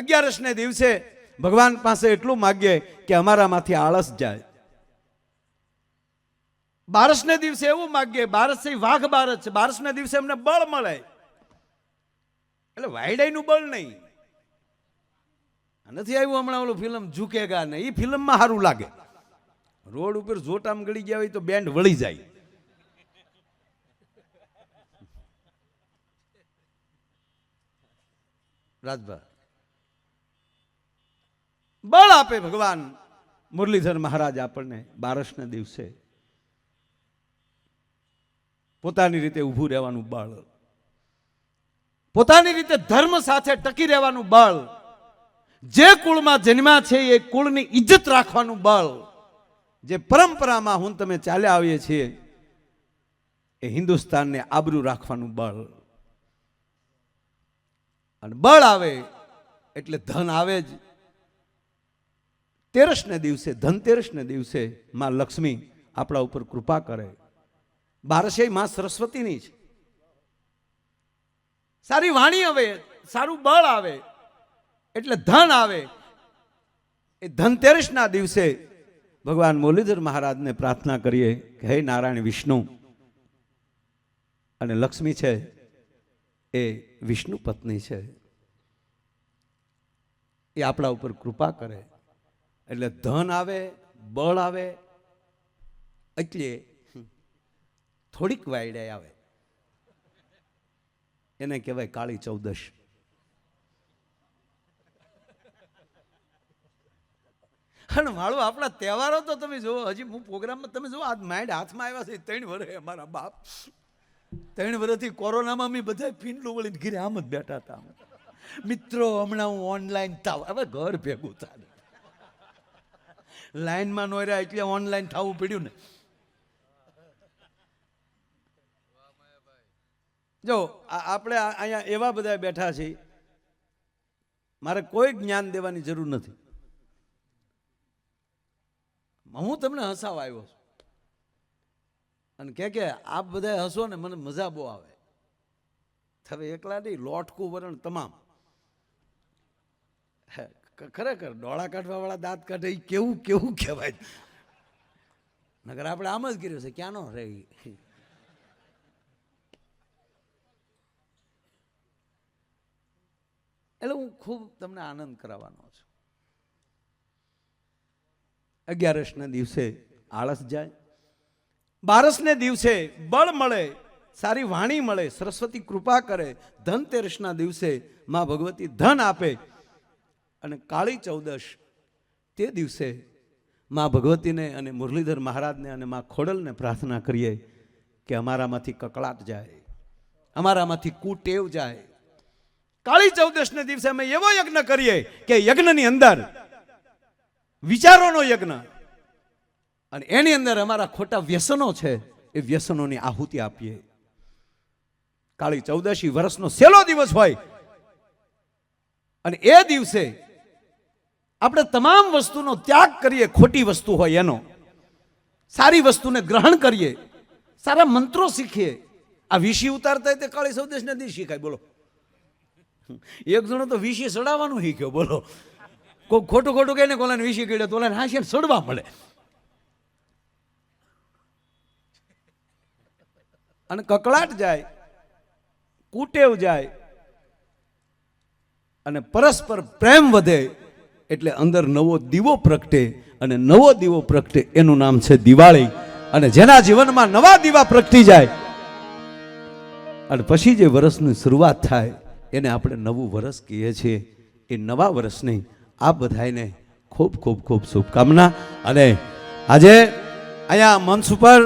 અગિયારસને દિવસે ભગવાન પાસે એટલું માગીએ કે અમારામાંથી આળસ જાય. બારસને દિવસે એવું માગીએ બારસ વાઘ બારસ છે બારસને દિવસે અમને બળ મળે. એટલે વાયડાઈનું બળ નહીં. નથી આવ્યું હમણાં ઓલું ફિલ્મ ઝૂકેગા ને એ ફિલ્મમાં સારું લાગે. રોડ ઉપર જોટામ ગળી ગયા હોય તો બેન્ડ વળી જાય. રાજભા બળ આપે ભગવાન. મુરલીધર મહારાજ આપણને બારસના દિવસે પોતાની રીતે ઊભું રહેવાનું બળ, પોતાની રીતે ધર્મ સાથે ટકી રહેવાનું બળ, જે કુળમાં જન્મ્યા છે એ કુળની ઇજ્જત રાખવાનું બળ, જે પરંપરામાં હું તમે ચાલ્યા આવીએ છીએ, એ હિન્દુસ્તાનને આબરૂ રાખવાનું બળ. અને બળ આવે એટલે ધન આવે જ. તેરસને દિવસે, ધનતેરસને દિવસે માં લક્ષ્મી આપણા ઉપર કૃપા કરે. બારસે માં સરસ્વતીની છે સારી વાણી આવે, સારું બળ આવે, એટલે ધન આવે. એ ધનતેરસના દિવસે ભગવાન મુરલીધર મહારાજને પ્રાર્થના કરીએ કે હે નારાયણ વિષ્ણુ, અને લક્ષ્મી છે એ વિષ્ણુ પત્ની છે. એ આપણા ઉપર કૃપા કરે. એટલે ધન આવે, બળ આવે, એટલે થોડીક વાયડે આવે. એને કહેવાય કાળી ચૌદશ. અને માળો આપણા તહેવારો તો તમે જુઓ, હજી હું પ્રોગ્રામમાં, તમે જુઓ, આજ માઇન્ડ હાથમાં આવ્યા છે, ત્રણ વર્ષે અમારા બાપ. ત્રણ વર્ષથી કોરોનામાં અમે બધા ફીંડલું વળીને ઘીરે આમ જ બેઠા હતા. મિત્રો, હમણાં હું ઓનલાઈન થાવ. હવે ઘર ભેગું થાય. લાઈનમાં નો રહ્યા એટલે ઓનલાઈન થવું પડ્યું ને. જો આપણે અહીંયા એવા બધા બેઠા છીએ, મારે કોઈ જ્ઞાન દેવાની જરૂર નથી. હું તમને હસાવા આવ્યો છું. અને કે કે, આપ બધા હસો ને, મને મજા બહુ આવે. હવે એકલા નહીં, લોટકું વરણ તમામ. ખરેખર ડોળા કાઢવા વાળા દાંત કાઢે એ કેવું કેવું કહેવાય નગર આપણે આમ જ કર્યું છે, ક્યાંનો રે ઈ? એટલે હું ખૂબ તમને આનંદ કરાવવાનો છું અગિયારસના દિવસે આળસ જાય, બારસને દિવસે બળ મળે, સારી વાણી મળે, સરસ્વતી કૃપા કરે, ધનતેરસના દિવસે મા ભગવતી ધન આપે અને કાળી ચૌદશ તે દિવસે માં ભગવતીને અને મુરલીધર મહારાજને અને માં ખોડલને પ્રાર્થના કરીએ કે અમારામાંથી કકળાટ જાય, અમારામાંથી કુટેવ જાય. કાળી ચૌદશને દિવસે અમે એવો યજ્ઞ કરીએ કે યજ્ઞની અંદર વિચારોનો યજ્ઞ. અને એની અંદર અમારા ખોટા વ્યસનો છે એ વ્યસનોની આહુતિ આપીએ. કાળી ચૌદશી વર્ષનો છેલ્લો દિવસ હોય. અને એ દિવસે આપણે તમામ વસ્તુનો ત્યાગ કરીએ, ખોટી વસ્તુ હોય એનો. સારી વસ્તુને ગ્રહણ કરીએ, સારા મંત્રો શીખીએ. આ વિષી ઉતારતા તે કાળી સૌદેશને દી શીખાય, બોલો. એક જણો તો વિષી સડાવવાનું શીખ્યો, બોલો. કોઈ ખોટું ખોટું કહીને કોલાને વિષી કીડે, તો ઓલાને હાંસીને સડવા મળે. અને કકળાટ જાય, કુટેવ જાય, અને પરસ્પર પ્રેમ વધે. એટલે અંદર નવો દીવો પ્રગટે અને નવો દીવો પ્રગટે. એનું નામ છે દિવાળી. અને જેના જીવનમાં નવા દીવા પ્રગટી જાય, અને પછી જે વર્ષની શરૂઆત થાય, એને આપણે નવું વર્ષ કહીએ છીએ. એ નવા વર્ષની આ બધાને ખૂબ ખૂબ ખૂબ શુભકામના. અને આજે અહીંયા મંચ ઉપર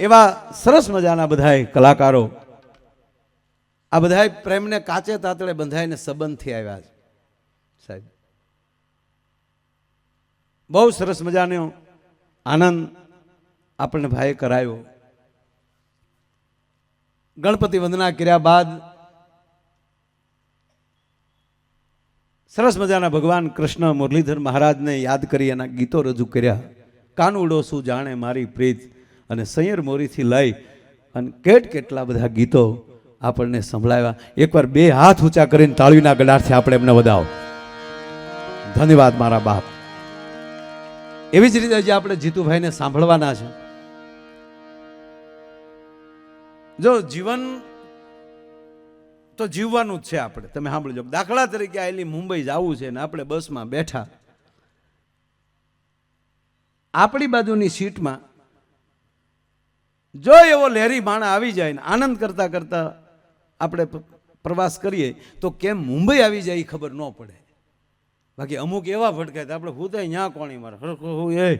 એવા સરસ મજાના બધાય કલાકારો, આ બધાય પ્રેમને કાચે તાતળે બંધાઈને સંબંધથી આવ્યા છે. સાહેબ બહુ સરસ મજાનો આનંદ આપણને ભાઈએ કરાયો. ગણપતિ વંદના કર્યા બાદ સરસ મજાના ભગવાન કૃષ્ણ મુરલીધર મહારાજને યાદ કરી એના ગીતો રજૂ કર્યા. કાનુડો શું જાણે મારી પ્રીત અને સૈયર મોરીથી લઈ અને કેટ કેટલા બધા ગીતો આપણને સંભળાવ્યા. એકવાર બે હાથ ઊંચા કરીને તાળીના ગડારથી આપણે એમને વધાવો. ધન્યવાદ મારા બાપ. એવી જ રીતે જે આપણે જીતુભાઈને સાંભળવાના છે. જો જીવન તો જીવવાનું જ છે આપણે. તમે સાંભળજો. દાખલા તરીકે આવેલી મુંબઈ જવું છે ને આપણે બસમાં બેઠા. આપણી બાજુની સીટમાં જો એવો લહેરી માણા આવી જાય ને આનંદ કરતા કરતા આપણે પ્રવાસ કરીએ, તો કેમ મુંબઈ આવી જાય એ ખબર ન પડે. બાકી અમુક એવા ભટકાય તો આપણે હું ન્યા કોણી મારે. હરખો હું એ?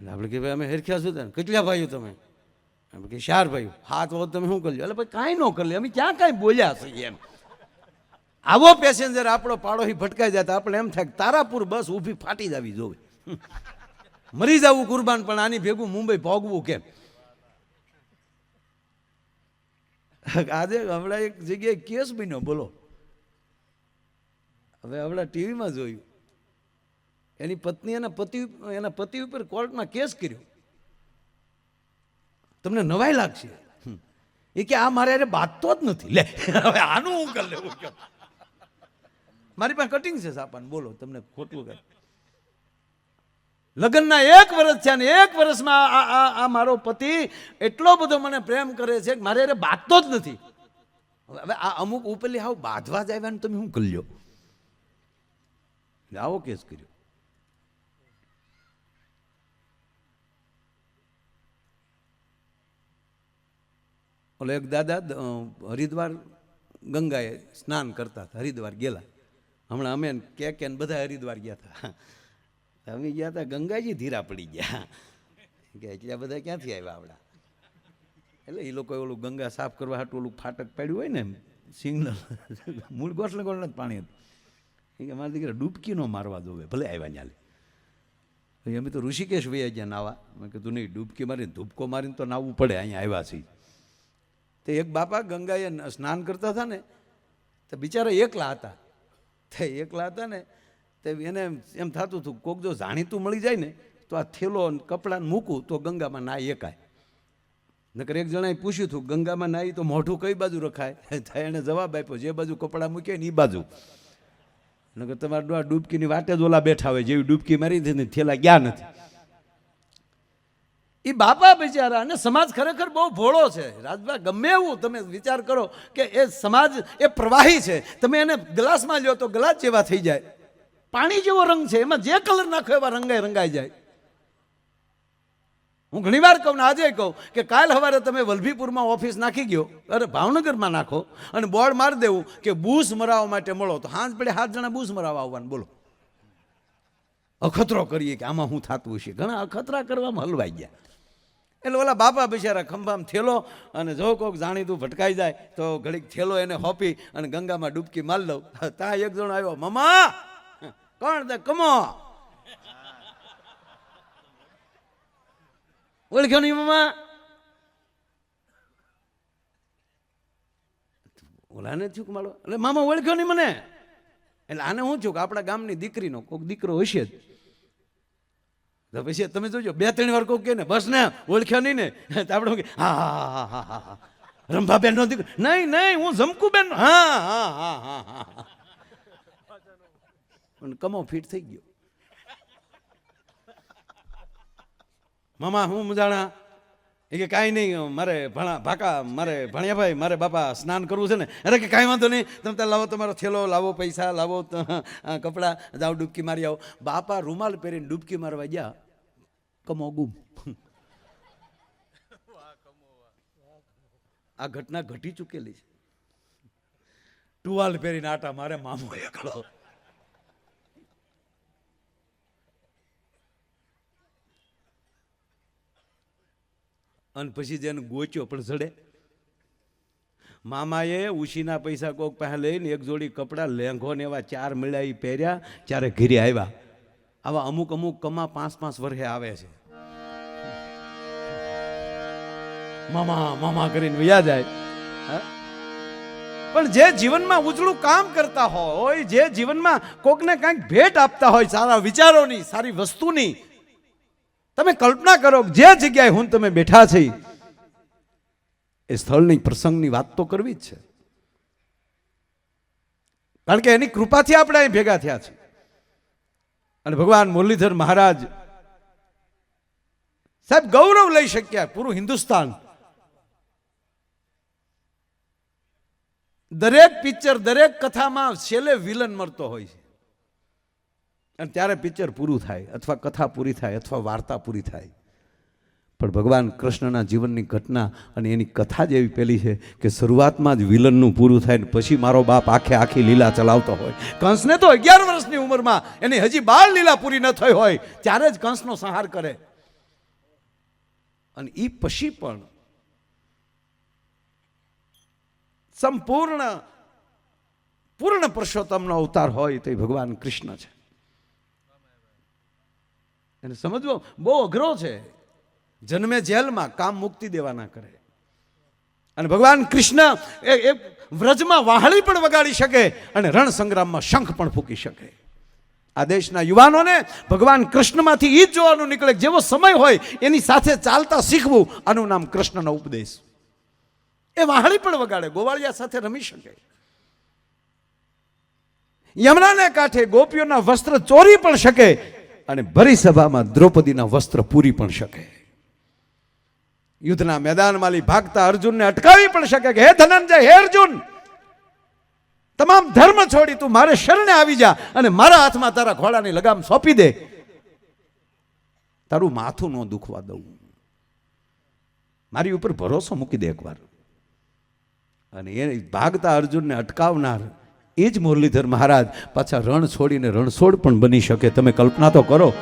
આપણે કે ભાઈ, અમે હેરખ્યા શું તને કેટલા ભાઈઓ તમે? આપણે કે ચાર ભાઈઓ. હાથ વખત તમે શું કરજો? એટલે ભાઈ કાંઈ ન કરી લે અમે ક્યાં કાંઈ બોલ્યા છીએ એમ. આવો પેસેન્જર આપણો પાડોશી ભટકાઈ જાય તો આપણે એમ થાય તારાપુર બસ ઊભી ફાટી જવી જોવે. મરી જવું કુરબાન, પણ આની ભેગું મુંબઈ ભોગવું કેમ? આજે હમણાં એક જગ્યાએ કેસ બન્યો, બોલો. હવે હમણાં ટીવીમાં જોયું. એની પત્ની એના પતિ એના પતિ ઉપર કોર્ટમાં કેસ કર્યો. તમને નવાઈ લાગશે. એ કે આ મારે અરે બાંધતો જ નથી. લે, હવે આનું હું કરી લેવું મારી પાસે કટિંગ છે સાપાન, બોલો, તમને ખોટું કર લગ્નના એક વર્ષ છે ને એક વર્ષમાં આ આ મારો પતિ એટલો બધો મને પ્રેમ કરે છે કે મારે અરે બાંધતો જ નથી. હવે આ અમુક ઉપરલી હાવ બાંધવા જ આવ્યા ને તમે શું કરી લ્યો આવો કેસ કર્યો. ઓલો એક દાદા હરિદ્વાર ગંગાએ સ્નાન કરતા હતા, હરિદ્વાર ગયેલા. હમણાં અમે કે કે બધા હરિદ્વાર ગયા હતા. અમે ગયા હતા, ગંગાજી ધીરા પડી ગયા. કે એટલા બધા ક્યાંથી આવ્યા આવડા? એટલે એ લોકોએ ઓલું ગંગા સાફ કરવા હાટું ઓલું ફાટક પાડ્યું હોય ને સિગ્નલ. મૂળ ગોઠલે ગોઠલે જ પાણી હતું. કે મારા દીકરા ડૂબકી ન મારવા દોવે, ભલે આવ્યા ન્યાલે. પછી અમે તો ઋષિકેશ વૈયા ગયા નાવા. મેં કીધું, નહીં, ડૂબકી મારીને ધૂપકો મારીને તો નાવું પડે, અહીંયા આવ્યા છીએ. તે એક બાપા ગંગાએ સ્નાન કરતા હતા ને, તો બિચારા એકલા હતા. તે એકલા હતા ને, તે એને એમ થતું હતું, કોક જો જાણીતું મળી જાય ને, તો આ થેલો કપડાને મૂકું, તો ગંગામાં નાહી એકાય. નકર એક જણાએ પૂછ્યું હતું, ગંગામાં નાહી તો મોઢું કઈ બાજુ રખાય? એણે જવાબ આપ્યો, જે બાજુ કપડાં મૂકે ને એ બાજુ. નકર તમારે ડોળા ડૂબકીની વાટે જ ઓલા બેઠા હોય જેવી ડૂબકી મારી હતી ને થેલા ગયા નથી. એ બાપા બિચારા, અને સમાજ ખરેખર બહુ ભોળો છે. રાજભા, ગમે એવું તમે વિચાર કરો કે એ સમાજ એ પ્રવાહી છે. તમે એને ગ્લાસમાં લ્યો તો ગ્લાસ જેવા થઈ જાય. પાણી જેવો રંગ છે. એમાં જે કલર નાખો એવા રંગાઈ રંગાઈ જાય. હું ઘણી વાર કહું ને આજે કહું કે કાલ સવારે તમે વલભીપુરમાં ઓફિસ નાખી ગયો. અરે ભાવનગરમાં નાખો અને બોર્ડ મારી દેવું કે બૂસ મરાવવા માટે મળો. તો હાંજ પડે હાથ જણા બૂસ મરાવવા આવવાનું, બોલો. અખતરો કરીએ કે આમાં હું થતું હશે. ઘણા અખતરા કરવામાં હલવાઈ ગયા. એટલે ઓલા બાપા બિચારા ખંભામાં થેલો અને જો કોક જાણીતું ભટકાઈ જાય તો ઘડીક થેલો એને હોપી અને ગંગામાં ડૂબકી માર લઉં. ત્યાં એક જણો આવ્યો મમા કોણ કમો? ઓળખ્યો નહીં મામા? ઓલાને થયું મારો? એટલે મામા ઓળખ્યો નહીં મને? એટલે આને હું છું કે આપણા ગામની દીકરીનો કોઈક દીકરો હશે જ. તો પછી તમે જોજો, બે ત્રણ વાર કોઈ કે ને, બસ ને, ઓળખ્યા નહીં ને. તો આપણે હા હા હા હા હા હા રંભાબેન નો દીકરો. નહીં નહીં, હું ઝમકુબેન હા હા હા હા હા કમો ફિટ થઈ ગયો. મામા, હું મજાણા. એ કે, કાંઈ નહીં, મારે ભણા, ભાકા, મારે ભણ્યા ભાઈ મારે બાપા સ્નાન કરવું છે ને. અરે કે, કાંઈ વાંધો નહીં, તમે ત્યાં લાવો, તમારો થેલો, લાવો પૈસા, લાવો કપડાં, જાઓ, ડૂબકી મારી આવો. બાપા રૂમાલ પહેરીને ડૂબકી મારવા ગયા. કમો ગુમ. આ ઘટના ઘટી ચૂકેલી છે. ટુવાલ પહેરીને આટા મારે મામો એકલો. અને પછી જેને ગોચ્યો, પણ જડે. મામાએ ઉશીના પૈસા કોક પાસે લઈને એક જોડી કપડાં, લેંઘો ને એવા ચાર મળ્યા એ પહેર્યા ચારે ઘીરે આવ્યા. આવા અમુક અમુક કમા પાંચ પાંચ વર્ષે આવે છે. મામા મામા કરીને વયા જાય? પણ જે જીવનમાં ઉજળું કામ કરતા હોય, જે જીવનમાં કોકને કાંઈક ભેટ આપતા હોય, સારા વિચારોની, સારી વસ્તુની તમે કલ્પના કરો જે જગ્યાએ હું તમે બેઠા છે, એ સ્થળની પ્રસંગની વાત તો કરવી જ છે. કારણ કે એની કૃપાથી આપણે અહીં ભેગા થયા છે. અને ભગવાન મુરલીધર મહારાજ સાહેબ ગૌરવ લઈ શક્યા પૂરું હિન્દુસ્તાન. દરેક પિક્ચર, દરેક કથામાં છેલ્લે વિલન મળતો હોય છે. અને ત્યારે પિક્ચર પૂરું થાય, અથવા કથા પૂરી થાય, અથવા વાર્તા પૂરી થાય. પણ ભગવાન કૃષ્ણના જીવનની ઘટના અને એની કથા જ એવી પેલી છે કે શરૂઆતમાં જ વિલનનું પૂરું થાય ને પછી મારો બાપ આખે આખી લીલા ચલાવતો હોય. કંસને તો અગિયાર વર્ષની ઉંમરમાં એની હજી બાળ લીલા પૂરી ન થઈ હોય, ત્યારે જ કંસનો સંહાર કરે. અને એ પછી પણ સંપૂર્ણ, પૂર્ણ પુરુષોત્તમનો અવતાર હોય તો એ ભગવાન કૃષ્ણ છે. એને સમજવો, બહુ અઘરો છે. જન્મે જેલમાં કામ મુક્તિ દેવાના કરે. અને ભગવાન કૃષ્ણ એ વ્રજમાં વાહળી પણ વગાડી શકે અને રણ સંગ્રામમાં શંખ પણ ફૂકી શકે. આ દેશના યુવાનોને ભગવાન કૃષ્ણમાંથી એ જ જોવાનું નીકળે જેવો સમય હોય એની સાથે ચાલતા શીખવું, આનું નામ કૃષ્ણનો ઉપદેશ. એ વાહળી પણ વગાડે, ગોવાળિયા સાથે રમી શકે. યમુનાને કાંઠે ગોપીઓના વસ્ત્ર ચોરી પણ શકે અને ભરી સભામાં દ્રૌપદીના વસ્ત્ર પૂરી પણ શકે. યુદ્ધના મેદાનમાં ભાગતા અર્જુનને અટકાવી પણ શકે કે, હે ધનંજય, હે અર્જુન! તમામ ધર્મ છોડી તું મારે શરણે આવી જા અને મારા હાથમાં તારા ઘોડાની લગામ સોંપી દે. તારું માથું ન દુખવા દઉં. મારી ઉપર ભરોસો મૂકી દે એકવાર. અને એ ભાગતા અર્જુનને અટકાવનાર એ જ મુરલીધર મહારાજ પાછા રણ છોડીને રણછોડ પણ બની શકે. તમે કલ્પના તો કરો.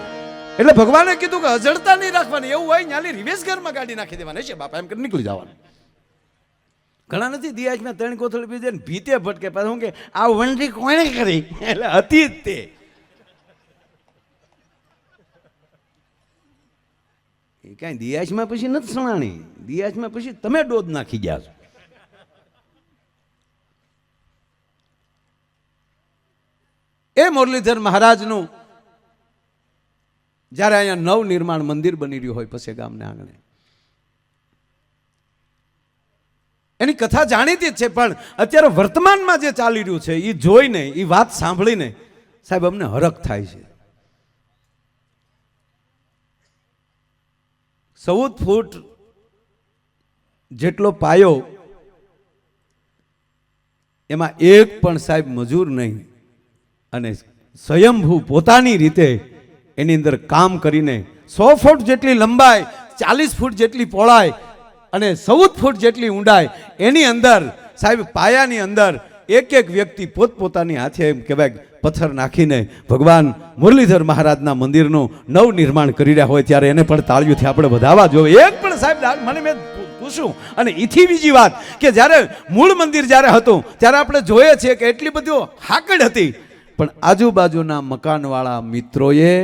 એટલે ભગવાને કીધું કે અજડતા નહીં રાખવાની એવું હોય ન્યાલી રિવેશ ઘરમાં ગાડી નાખી દેવાની. છે બાપા એમ કરી નીકળી જવાનું. ઘણા નથી દિયાજમાં ત્રણ કોથળી પીધે ને ભીતે ભટકે પાછું હું કે આ વંડી કોણે કરી? એટલે હતી જ તે. એ કાંઈ દિયાજમાં પછી નથી સણાણી. દિયાજમાં પછી તમે ડોદ નાખી ગયા છો. મુરલીધર મહારાજનું જ્યારે અહીંયા નવ નિર્માણ મંદિર બની રહ્યું હોય પછી ગામને આંગણે. એની કથા જાણીતી જ છે, પણ અત્યારે વર્તમાનમાં જે ચાલી રહ્યું છે એ જોઈને એ વાત સાંભળીને સાહેબ, અમને હરખ થાય છે. ચૌદ ફૂટ જેટલો પાયો, એમાં એક પણ સાહેબ મજૂર નહીં. અને સ્વયંભૂ પોતાની રીતે એની અંદર કામ કરીને સો ફૂટ જેટલી લંબાઈ, ચાલીસ ફૂટ જેટલી પહોળાઈ અને ચૌદ ફૂટ જેટલી ઊંડાઈ, એની અંદર સાહેબ પાયાની અંદર એક એક વ્યક્તિ પોતપોતાની હાથે એમ કહેવાય પથ્થર નાખીને ભગવાન મુરલીધર મહારાજના મંદિરનું નવ નિર્માણ કરી રહ્યા હોય ત્યારે એને પણ તાળીઓથી આપણે વધાવવા જોઈએ. એક પણ સાહેબ મને મેં પૂછું. અને એથી બીજી વાત કે જ્યારે મૂળ મંદિર જ્યારે હતું, ત્યારે આપણે જોઈએ છીએ કે એટલી બધી હાકડ હતી. પણ આજુબાજુના મકાનવાળા મિત્રોએ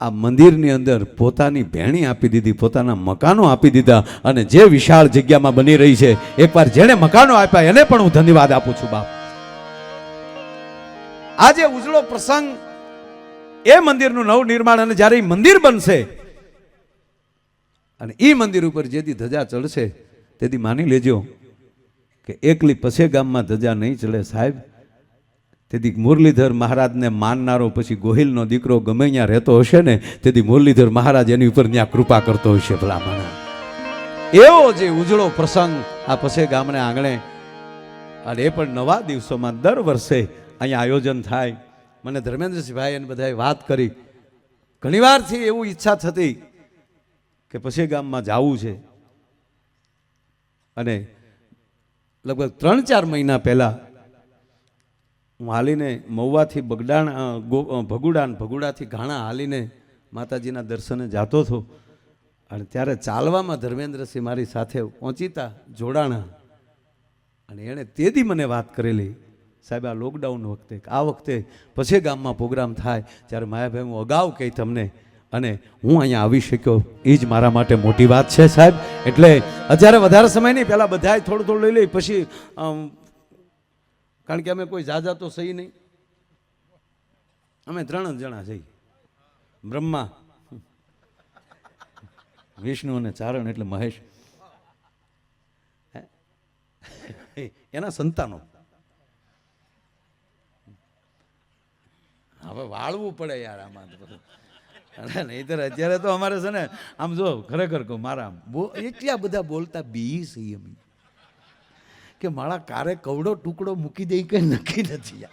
આ મંદિરની અંદર પોતાની ભેણી આપી દીધી, પોતાના મકાનો આપી દીધા અને જે વિશાળ જગ્યામાં બની રહી છે, એકવાર જેણે મકાનો આપ્યા, એને પણ હું ધન્યવાદ આપું છું, બાપ. આજે ઉજળો પ્રસંગ એ મંદિરનું નવું નિર્માણ અને જ્યારે એ મંદિર બનશે, અને એ મંદિર ઉપર જેથી ધજા ચડશે તેથી માની લેજો કે એકલી પછે ગામમાં ધજા નહીં ચડે, સાહેબ. તેથી મુરલીધર મહારાજને માનનારો પછી ગોહિલનો દીકરો ગમે ત્યાં રહેતો હશે ને, તેથી મુરલીધર મહારાજ એની ઉપર ત્યાં કૃપા કરતો હશે ભલામણા. એવો જે ઉજળો પ્રસંગ આ પછી ગામને આંગણે, અને એ પણ નવા દિવસોમાં દર વર્ષે અહીંયા આયોજન થાય. મને ધર્મેન્દ્રસિંહભાઈ એને બધાએ વાત કરી. ઘણીવારથી એવું ઈચ્છા થતી કે પછી ગામમાં જવું છે. અને લગભગ ત્રણ ચાર મહિના પહેલાં હું હાલીને મહુવાથી બગડાણ ભગુડાન, ભગુડાથી ઘાણા હાલીને માતાજીના દર્શને જાતો હતો. અને ત્યારે ચાલવામાં ધર્મેન્દ્રસિંહ મારી સાથે પહોંચીતા જોડાણા. અને એણે તેથી મને વાત કરેલી, સાહેબ, આ લોકડાઉન વખતે, આ વખતે પછી ગામમાં પ્રોગ્રામ થાય, ત્યારે માયાભાઈ હું અગાઉ કહી તમને, અને હું અહીંયા આવી શક્યો, એ જ મારા માટે મોટી વાત છે, સાહેબ. એટલે, અત્યારે વધારે સમય નહીં, પહેલાં બધાએ થોડું થોડું લઈ લઈ, પછી કારણ કે અમે કોઈ જાજા તો સહી નહીં. અમે ત્રણ જ જણા જઈ બ્રહ્મા, વિષ્ણુ અને ચારણ એટલે મહેશ? એના સંતાનો. હવે વાળવું પડે યાર આમાં અરે નહીંતર અત્યારે તો અમારે છે ને, આમ જો, ખરેખર કહું, મારા આમ એટલા બધા બોલતા બી છીએ અમે કે મારા કારે કવડો ટુકડો મૂકી દઈ કે નક્કી નથી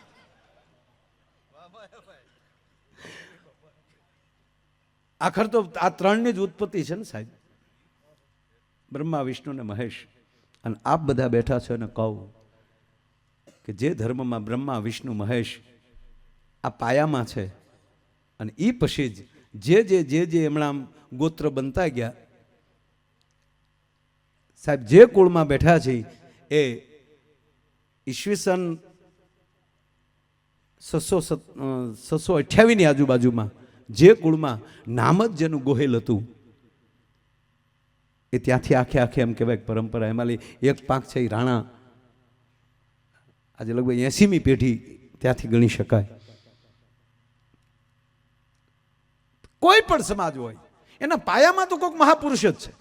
આખર તો આ ત્રણની જ ઉત્પત્તિ છે ને સાહેબ. બ્રહ્મા, વિષ્ણુ ને મહેશ. અને આપ બધા બેઠા છો અને કહું કે જે ધર્મમાં બ્રહ્મા, વિષ્ણુ, મહેશ આ પાયામાં છે અને એ પછી જ જે જે જે જે એમણા ગોત્ર બનતા ગયા, સાહેબ, જે કુળમાં બેઠા છે એ ઈસવીસન છસો છસો અઠ્યાવીસની આજુબાજુમાં જે કુળમાં નામ જ જેનું ગોહેલ હતું, એ ત્યાંથી આખે આખે એમ કહેવાય પરંપરા. એમાં એક પાક છે એ રાણા. આજે લગભગ એસીમી પેઢી ત્યાંથી ગણી શકાય. કોઈ પણ સમાજ હોય, એના પાયામાં તો કોઈક મહાપુરુષ જ છે.